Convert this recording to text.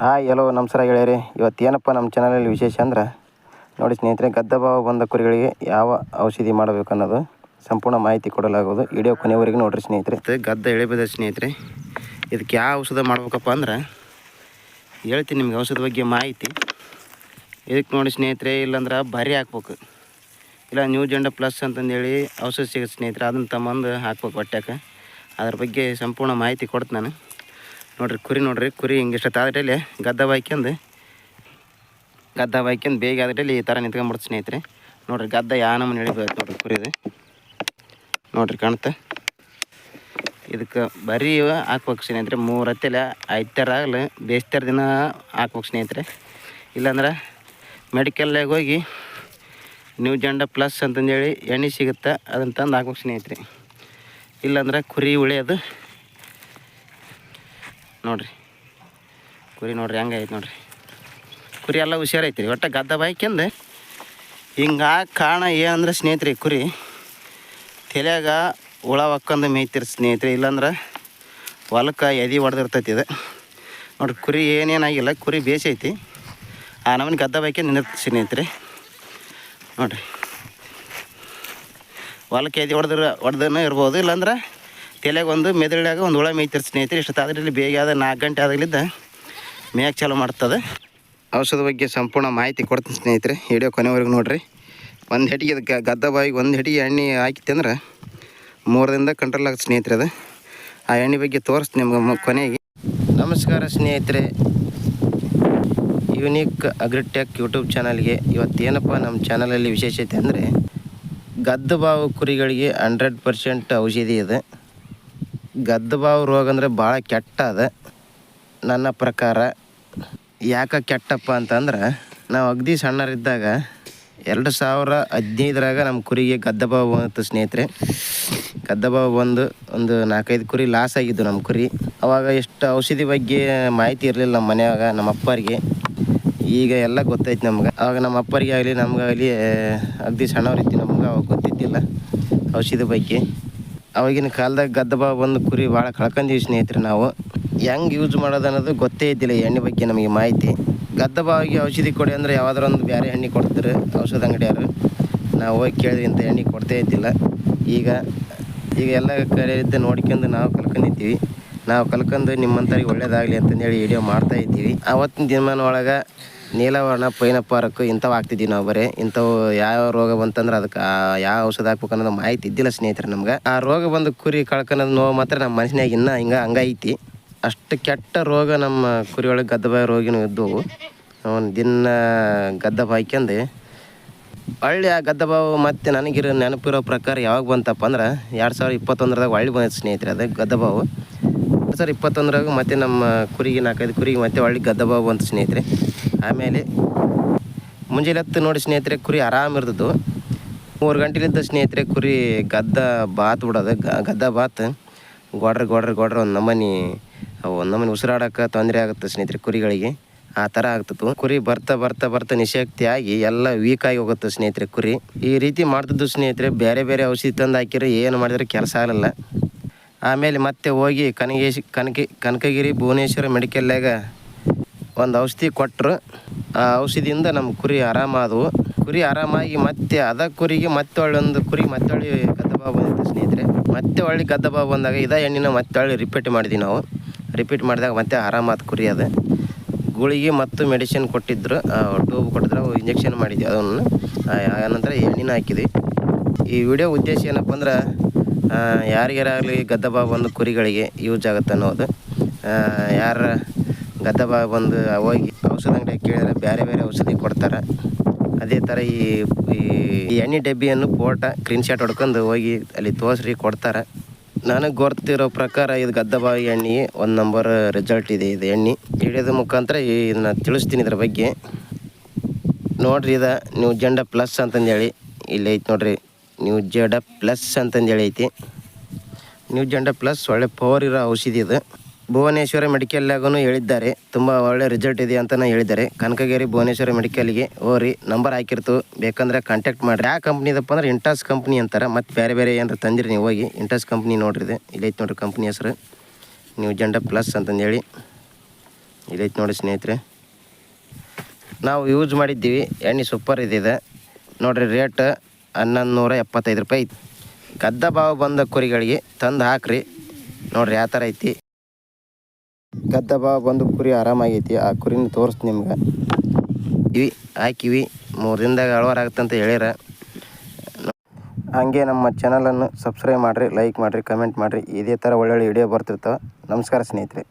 Hi ಎಲ್ಲೋ ನಮಸ್ಕಾರ ಗೆಳೆಯರಿ. ಇವತ್ತು ಏನಪ್ಪ ನಮ್ಮ ಚಾನಲಲ್ಲಿ ವಿಶೇಷ ಅಂದ್ರೆ, ನೋಡಿ ಸ್ನೇಹಿತರೆ, ಗದ್ದ ಭಾವ ಬಂದ ಕುರಿಗಳಿಗೆ ಯಾವ ಔಷಧಿ ಮಾಡಬೇಕು ಅನ್ನೋದು ಸಂಪೂರ್ಣ ಮಾಹಿತಿ ಕೊಡಲಾಗುವುದು. ವಿಡಿಯೋ ಕೊನೆವರೆಗೂ ನೋಡ್ರಿ ಸ್ನೇಹಿತರೆ. ಗದ್ದ ಎಳೆಬದ ಸ್ನೇಹಿತರೆ, ಇದಕ್ಕೆ ಯಾವ ಔಷಧ ಮಾಡ್ಬೇಕಪ್ಪ ಅಂದ್ರೆ, ಹೇಳ್ತೀನಿ ನಿಮ್ಗೆ ಔಷಧ ಬಗ್ಗೆ ಮಾಹಿತಿ. ಇದಕ್ಕೆ ನೋಡಿ ಸ್ನೇಹಿತರೆ, ಇಲ್ಲಾಂದ್ರೆ ಬರಿ ಹಾಕ್ಬೇಕು. ಇಲ್ಲ ನ್ಯೂ ಜೆಂಡ ಪ್ಲಸ್ ಅಂತಂದೇಳಿ ಔಷಧ ಸಿಗುತ್ತೆ ಸ್ನೇಹಿತರೆ, ಅದನ್ನು ತಮ್ಮಂದು ಹಾಕ್ಬೇಕು ಹೊಟ್ಟೆಕ ಅದ್ರ ಬಗ್ಗೆ ಸಂಪೂರ್ಣ ಮಾಹಿತಿ ಕೊಡ್ತೀನಿ ನಾನು. ನೋಡ್ರಿ, ಕುರಿ ನೋಡ್ರಿ, ಕುರಿ ಹಿಂಗಿಷ್ಟು ಆದ್ರಲ್ಲಿ ಗದ್ದ ಬಾಯ್ಕೊಂಡು ಗದ್ದ ಬಾಯ್ಕೊಂಡು ಬೇಗ ಆದ್ರಲ್ಲಿ ಈ ಥರ ನಿಂತ್ಕೊಂಡ್ಬಿಡ್ತು ಸ್ನೇಹಿತರೆ. ನೋಡ್ರಿ, ಗದ್ದ ಯಾ ನಮ್ಮನೆ ಎಳಿಬೇಕು ನೋಡ್ರಿ ಕುರಿದು ನೋಡ್ರಿ ಕಾಣುತ್ತೆ. ಇದಕ್ಕೆ ಬರೀ ಹಾಕ್ಬೇಕು ಸ್ನೇಹಿತರೆ, ಮೂರು ಹತ್ತಿಲ್ಲ ಐದು ಆಗಲಿ ಬೇಸ್ತಾರ ದಿನ ಹಾಕ್ಬೇಕು ಸ್ನೇಹಿತರೆ. ಇಲ್ಲಾಂದ್ರೆ ಮೆಡಿಕಲ್ಲಾಗ ಹೋಗಿ ನ್ಯೂ ಜಂಡ ಪ್ಲಸ್ ಅಂತಂದೇಳಿ ಎಣ್ಣೆ ಸಿಗುತ್ತೆ ಅದನ್ನು ತಂದು ಹಾಕ್ಬೇಕು ಸ್ನೇಹಿತರೆ. ಇಲ್ಲಾಂದ್ರೆ ಕುರಿ ಉಳಿಯೋದು. ನೋಡ್ರಿ. ಕುರಿ ನೋಡ್ರಿ ಹೆಂಗೈತೆ ನೋಡ್ರಿ. ಕುರಿ ಎಲ್ಲ ಹುಷಾರೈತಿ ರೀ ಒಟ್ಟು ಗದ್ದ ಬಾಯ್ಕೆಂದು ಹಿಂಗೆ ಕಾರಣ ಏನಂದ್ರೆ ಸ್ನೇಹಿತರೆ, ಕುರಿ ತಲೆಯಾಗ ಹುಳ ಒಕ್ಕಂದು ಮೇಯ್ತಿರಿ ಸ್ನೇಹಿತರೆ, ಇಲ್ಲಾಂದ್ರೆ ಹೊಲಕ್ಕೆ ಎದಿ ಹೊಡೆದಿರ್ತೈತಿ ಇದು. ನೋಡ್ರಿ, ಕುರಿ ಏನೇನಾಗಿಲ್ಲ ಕುರಿ ಬೇಸೈತಿ ಆ ನಮ್ಮನೆ ಗದ್ದ ಬಾಯ್ಕೆ ನಿಂದಿರ್ತ ಸ್ನೇಹಿತರೆ. ನೋಡ್ರಿ. ಹೊಲಕ್ಕೆ ಎದಿ ಹೊಡೆದ್ರೆ, ಹೊಡೆದನೂ ಇರ್ಬೋದು, ಇಲ್ಲಾಂದ್ರೆ ತಲೆಗೆ ಒಂದು ಮೆದುಳಾಗ ಒಂದು ಹುಳ ಮೇಯ್ತಿರ್ ಸ್ನೇಹಿತರೆ ಇಷ್ಟು ಅದರಲ್ಲಿ ಬೇಗ ಆದ ನಾಲ್ಕು ಗಂಟೆ ಆದಾಗಲಿದ್ದ ಮೇಯಕ್ಕೆ ಚಾಲು ಮಾಡ್ತದೆ. ಔಷಧ ಬಗ್ಗೆ ಸಂಪೂರ್ಣ ಮಾಹಿತಿ ಕೊಡ್ತೀನಿ ಸ್ನೇಹಿತರೆ ವಿಡಿಯೋ ಕೊನೆವರೆಗೂ ನೋಡಿರಿ. ಒಂದು ಹೆಡಿಗೆ ಅದಕ್ಕೆ ಗದ್ದ ಬಾಯಿಗೆ ಒಂದು ಹೆಟಿಗೆ ಎಣ್ಣೆ ಹಾಕಿತ್ತು ಅಂದ್ರೆ ಮೂರರಿಂದ ಕಂಟ್ರೋಲ್ ಆಗುತ್ತೆ ಸ್ನೇಹಿತರೆ ಅದು. ಆ ಎಣ್ಣೆ ಬಗ್ಗೆ ತೋರಿಸ್ತೀನಿ ನಿಮ್ಗೆ ಕೊನೆಗೆ. ನಮಸ್ಕಾರ ಸ್ನೇಹಿತರೆ. ಯುನೀಕ್ ಅಗ್ರಿಟೆಕ್ ಯೂಟ್ಯೂಬ್ ಚಾನಲ್ಗೆ ಇವತ್ತೇನಪ್ಪ ನಮ್ಮ ಚಾನಲಲ್ಲಿ ವಿಶೇಷತೆ ಅಂದರೆ ಗದ್ದ ಬಾವು ಕುರಿಗಳಿಗೆ ಹಂಡ್ರೆಡ್ ಪರ್ಸೆಂಟ್ ಔಷಧಿ ಇದೆ. ಗದ್ದ ಬಾವು ರೋಗ ಅಂದರೆ ಭಾಳ ಕೆಟ್ಟ ಅದ ನನ್ನ ಪ್ರಕಾರ ಯಾಕೆ ಕೆಟ್ಟಪ್ಪ ಅಂತಂದ್ರೆ ನಾವು ಅಗದಿ ಸಣ್ಣರಿದ್ದಾಗ ಎರಡು ಸಾವಿರ ಹದಿನೈದರಾಗ ನಮ್ಮ ಕುರಿಗೆ ಗದ್ದಬಾವು ಬಂತು ಸ್ನೇಹಿತರೆ. ಗದ್ದಬಾವು ಬಂದು ಒಂದು ನಾಲ್ಕೈದು ಕುರಿ ಲಾಸ್ ಆಗಿದ್ದು ನಮ್ಮ ಕುರಿ. ಅವಾಗ ಎಷ್ಟು ಔಷಧಿ ಬಗ್ಗೆ ಮಾಹಿತಿ ಇರಲಿಲ್ಲ ನಮ್ಮ ಮನೆಯಾಗ, ನಮ್ಮ ಅಪ್ಪರಿಗೆ. ಈಗ ಎಲ್ಲ ಗೊತ್ತೈತೆ ನಮ್ಗೆ. ಅವಾಗ ನಮ್ಮ ಅಪ್ಪರಿಗೆ ಆಗಲಿ ನಮಗಾಗಲಿ ಅಗದಿ ಸಣ್ಣವ್ರಿತ್ತು ನಮ್ಗೆ, ಅವಾಗ ಗೊತ್ತಿದ್ದಿಲ್ಲ ಔಷಧಿ ಬಗ್ಗೆ. ಅವಾಗಿನ ಕಾಲದಾಗ ಗದ್ದ ಒಂದು ಕುರಿ ಭಾಳ ಕಳ್ಕೊಂಡೀವಿ ಸ್ನೇಹಿತರೆ ನಾವು. ಹೆಂಗೆ ಯೂಸ್ ಮಾಡೋದು ಅನ್ನೋದು ಗೊತ್ತೇ ಇದ್ದಿಲ್ಲ ಎಣ್ಣೆ ಬಗ್ಗೆ ನಮಗೆ ಮಾಹಿತಿ. ಗದ್ದಬಾವಿಗೆ ಔಷಧಿ ಕೊಡಿ ಅಂದರೆ ಯಾವ್ದಾರ ಒಂದು ಬೇರೆ ಎಣ್ಣೆ ಕೊಡ್ತಾರೆ, ಔಷಧ ಅಂಗಡಿಯವರು. ನಾವು ಹೋಗಿ ಕೇಳಿದ್ರೆ ಇಂಥ ಎಣ್ಣೆ ಕೊಡ್ತೇ ಇದ್ದಿಲ್ಲ. ಈಗ ಈಗ ಎಲ್ಲ ಕಡೆಯಿಂದ ನೋಡ್ಕೊಂಡು ನಾವು ಕಲ್ಕೊಂಡಿದ್ದೀವಿ. ನಾವು ಕಲ್ಕೊಂಡು ನಿಮ್ಮಂಥವ್ರಿಗೆ ಒಳ್ಳೇದಾಗಲಿ ಅಂತಂದೇಳಿ ವಿಡಿಯೋ ಮಾಡ್ತಾ ಇದ್ದೀವಿ. ಆವತ್ತಿನ ದಿನಮಾನ ಒಳಗೆ ನೀಲವರ್ಣ ಪೈನಪ್ಪಾರಕ್ಕೆ ಇಂಥವು ಹಾಕ್ತಿದ್ದೀವಿ ನಾವು ಬರೀ. ಇಂಥವು ಯಾವ ರೋಗ ಬಂತಂದ್ರೆ ಅದಕ್ಕೆ ಯಾವ ಔಷಧ ಹಾಕ್ಬೇಕು ಅನ್ನೋದು ಮಾಹಿತಿ ಇದ್ದಿಲ್ಲ ಸ್ನೇಹಿತರೆ ನಮ್ಗೆ. ಆ ರೋಗ ಬಂದು ಕುರಿ ಕಳ್ಕೊಳೋದು ನೋವು ಮಾತ್ರ ನಮ್ಮ ಮನಸ್ಸಿನಾಗ ಇನ್ನೂ ಹಿಂಗೆ ಹಂಗೈತಿ ಅಷ್ಟು ಕೆಟ್ಟ ರೋಗ ನಮ್ಮ ಕುರಿಯೊಳಗೆ ಗದ್ದಬಾಯ ರೋಗಿನ ಇದ್ದವು. ಒಂದು ದಿನ ಗದ್ದ ಬಾಯ್ಕೊಂಡು ಹಳ್ಳಿ ಆ ಗದ್ದ ಬಾವು ಮತ್ತೆ ನನಗಿರೋ ನೆನಪಿರೋ ಪ್ರಕಾರ ಯಾವಾಗ ಬಂತಪ್ಪ ಅಂದ್ರೆ ಎರಡು ಸಾವಿರದ ಇಪ್ಪತ್ತೊಂದರದಾಗ ಹೊಳ್ಳಿ ಬಂದಿತ್ತು ಸ್ನೇಹಿತರೆ ಅದು ಗದ್ದ ಬಾವು. ಎರಡು ಸಾವಿರದ ಇಪ್ಪತ್ತೊಂದರಾಗ ಮತ್ತೆ ನಮ್ಮ ಕುರಿಗೆ ನಾಲ್ಕೈದು ಕುರಿಗೆ ಮತ್ತೆ ಹೊಳ್ಳಿ ಗದ್ದ ಬಾವು ಬಂತು ಸ್ನೇಹಿತರೆ. ಆಮೇಲೆ ಮುಂಜಾನೆ ಹತ್ತು ನೋಡಿ ಸ್ನೇಹಿತರೆ, ಕುರಿ ಆರಾಮ್ ಇರ್ತಿದ್ವು ಮೂರು ಗಂಟೆಲಿದ್ದ ಸ್ನೇಹಿತರೆ, ಕುರಿ ಗದ್ದ ಬಾತ್ ಬಿಡೋದು ಗದ್ದ ಬಾತ್. ಗೊಡ್ರ ಗೊಡ್ರ ಗೊಡ್ರ ಒಂದು ನಮನಿ ಒಂದು ನಮನಿ ಉಸಿರಾಡೋಕೆ ತೊಂದರೆ ಆಗುತ್ತೆ ಸ್ನೇಹಿತರೆ ಕುರಿಗಳಿಗೆ. ಆ ಥರ ಆಗ್ತಿತ್ತು. ಕುರಿ ಬರ್ತಾ ಬರ್ತಾ ಬರ್ತಾ ನಿಶಕ್ತಿ ಆಗಿ ಎಲ್ಲ ವೀಕ್ ಆಗಿ ಹೋಗುತ್ತೆ ಸ್ನೇಹಿತರೆ ಕುರಿ. ಈ ರೀತಿ ಮಾಡ್ತಿದ್ದು ಸ್ನೇಹಿತರೆ, ಬೇರೆ ಬೇರೆ ಔಷಧಿ ತಂದು ಹಾಕಿರೋ ಏನು ಮಾಡಿದ್ರೆ ಕೆಲಸ ಆಗಲ್ಲ. ಆಮೇಲೆ ಮತ್ತೆ ಹೋಗಿ ಕನಗೇಶ್, ಕನಕ, ಕನಕಗಿರಿ, ಭುವನೇಶ್ವರ ಮೆಡಿಕಲ್ಲಾಗ ಒಂದು ಔಷಧಿ ಕೊಟ್ಟರು ಆ ಔಷಧಿಯಿಂದ ನಮ್ಮ ಕುರಿ ಆರಾಮಾದವು. ಕುರಿ ಆರಾಮಾಗಿ ಮತ್ತೆ ಅದ ಕುರಿಗೆ ಮತ್ತೆ ಒಳ್ಳೆ ಒಂದು ಕುರಿ ಮತ್ತೆ ಒಳ್ಳೆ ಗದ್ದ ಬಾ ಬಂದಿತ್ತು ಸ್ನೇಹಿತರೆ. ಮತ್ತೆ ಒಳ್ಳೆ ಗದ್ದ ಬಾವು ಬಂದಾಗ ಇದೇ ಎಣ್ಣಿನ ಮತ್ತೆ ಒಳ್ಳೆ ರಿಪೀಟ್ ಮಾಡಿದ್ವಿ ನಾವು. ರಿಪೀಟ್ ಮಾಡಿದಾಗ ಮತ್ತೆ ಆರಾಮಾದ ಕುರಿ ಅದು. ಗುಳಿಗೆ ಮತ್ತು ಮೆಡಿಸಿನ್ ಕೊಟ್ಟಿದ್ರು. ಟ್ಯೂಬ್ ಕೊಟ್ಟಿದ್ರು. ಇಂಜೆಕ್ಷನ್ ಮಾಡಿದ್ವಿ ಅದನ್ನು. ನಂತರ ಎಣ್ಣೆನ ಹಾಕಿದ್ವಿ. ಈ ವಿಡಿಯೋ ಉದ್ದೇಶ ಏನಪ್ಪ ಅಂದ್ರೆ ಯಾರಿಗಾರಾಗಲಿ ಗದ್ದ ಬಾ ಬಂದು ಕುರಿಗಳಿಗೆ ಯೂಸ್ ಆಗುತ್ತೆ ಅನ್ನೋದು. ಯಾರ ಗದ್ದ ಬಾವು ಬಂದು ಹೋಗಿ ಔಷಧ ಅಂಗಡಿ ಕೇಳಿದ್ರೆ ಬೇರೆ ಬೇರೆ ಔಷಧಿ ಕೊಡ್ತಾರೆ. ಅದೇ ಥರ ಈ ಈ ಎಣ್ಣೆ ಡಬ್ಬಿಯನ್ನು ಫೋಟ ಕ್ರೀನ್ ಶಾಟ್ ಹೊಡ್ಕೊಂಡು ಹೋಗಿ ಅಲ್ಲಿ ತೋರಿಸ್ರಿ ಕೊಡ್ತಾರೆ. ನನಗೆ ಗೊತ್ತಿರೋ ಪ್ರಕಾರ ಇದು ಗದ್ದ ಬಾವಿ ಎಣ್ಣೆ ಒಂದು ನಂಬರ್ ರಿಸಲ್ಟ್ ಇದೆ ಇದು ಎಣ್ಣೆ. ಹಿಡಿಯೋದ ಮುಖಾಂತರ ಇದನ್ನ ತಿಳಿಸ್ತೀನಿ ಇದ್ರ ಬಗ್ಗೆ. ನೋಡ್ರಿ ಇದು ನೀವು ಜೆಂಡ ಪ್ಲಸ್ ಅಂತಂದೇಳಿ ಇಲ್ಲಿ ಐತಿ ನೋಡ್ರಿ. ನೀವು ಜೆಂಡ ಪ್ಲಸ್ ಅಂತಂದೇಳಿ ಐತಿ. ನ್ಯೂ ಜೆಂಡ ಪ್ಲಸ್ ಒಳ್ಳೆ ಪವರ್ ಇರೋ ಔಷಧಿ ಇದು. ಭುವನೇಶ್ವರ ಮೆಡಿಕಲ್ನಾಗೂ ಹೇಳಿದ್ದಾರೆ. ತುಂಬ ಒಳ್ಳೆ ರಿಸಲ್ಟ್ ಇದೆ ಅಂತಲೇ ಹೇಳಿದ್ದಾರೆ. ಕನಕಗಿರಿ ಭುವನೇಶ್ವರ ಮೆಡಿಕಲ್ಗೆ ಹೋರಿ ನಂಬರ್ ಹಾಕಿರ್ತು. ಬೇಕಂದ್ರೆ ಕಾಂಟ್ಯಾಕ್ಟ್ ಮಾಡಿರಿ. ಯಾವ ಕಂಪ್ನಿದಪ್ಪ ಅಂದ್ರೆ ಇಂಟಾಸ್ ಕಂಪ್ನಿ ಅಂತಾರೆ. ಮತ್ತು ಬೇರೆ ಬೇರೆ ಏನಾರು ತಂದಿರಿ ನೀವು ಹೋಗಿ. ಇಂಟಾಸ್ ಕಂಪ್ನಿ ನೋಡ್ರಿ ಇದು. ಇಲ್ಲೈತೆ ನೋಡ್ರಿ ಕಂಪ್ನಿ ಹೆಸರು. ನ್ಯೂ ಜೆಂಡ ಪ್ಲಸ್ ಅಂತಂದೇಳಿ. ಇಲ್ಲೈತೆ ನೋಡಿ ಸ್ನೇಹಿತರೆ. ನಾವು ಯೂಸ್ ಮಾಡಿದ್ದೀವಿ. ಎಣ್ಣೆ ಸೂಪರ್ ಇದಿದೆ ನೋಡಿರಿ ರೇಟ್ ಹನ್ನೊಂದು ನೂರ ಎಪ್ಪತ್ತೈದು ರೂಪಾಯಿ ಐತಿ. ಗದ್ದ ಬಾವು ಬಂದ ಕುರಿಗಳಿಗೆ ತಂದು ಹಾಕ್ರಿ. ನೋಡ್ರಿ, ಯಾವ ಥರ ಐತಿ. ಗದ್ದ ಬಾವು ಬಂದು ಕುರಿ ಆರಾಮಾಗೈತಿ, ಆ ಕುರಿನ ತೋರಿಸ್ತು ನಿಮ್ಗೆ. ಇವಿ, ಹಾಕಿವಿ, ಮೂರು ದಿನದಾಗ ಅಂತ ಹೇಳ್ಯಾರ. ಹಾಗೆ ನಮ್ಮ ಚಾನಲನ್ನು ಸಬ್ಸ್ಕ್ರೈಬ್ ಮಾಡಿರಿ ಲೈಕ್ ಮಾಡಿರಿ ಕಮೆಂಟ್ ಮಾಡಿರಿ, ಇದೇ ಥರ ಒಳ್ಳೊಳ್ಳೆ ವಿಡಿಯೋ ಬರ್ತಿರ್ತಾವೆ. ನಮಸ್ಕಾರ ಸ್ನೇಹಿತರೆ.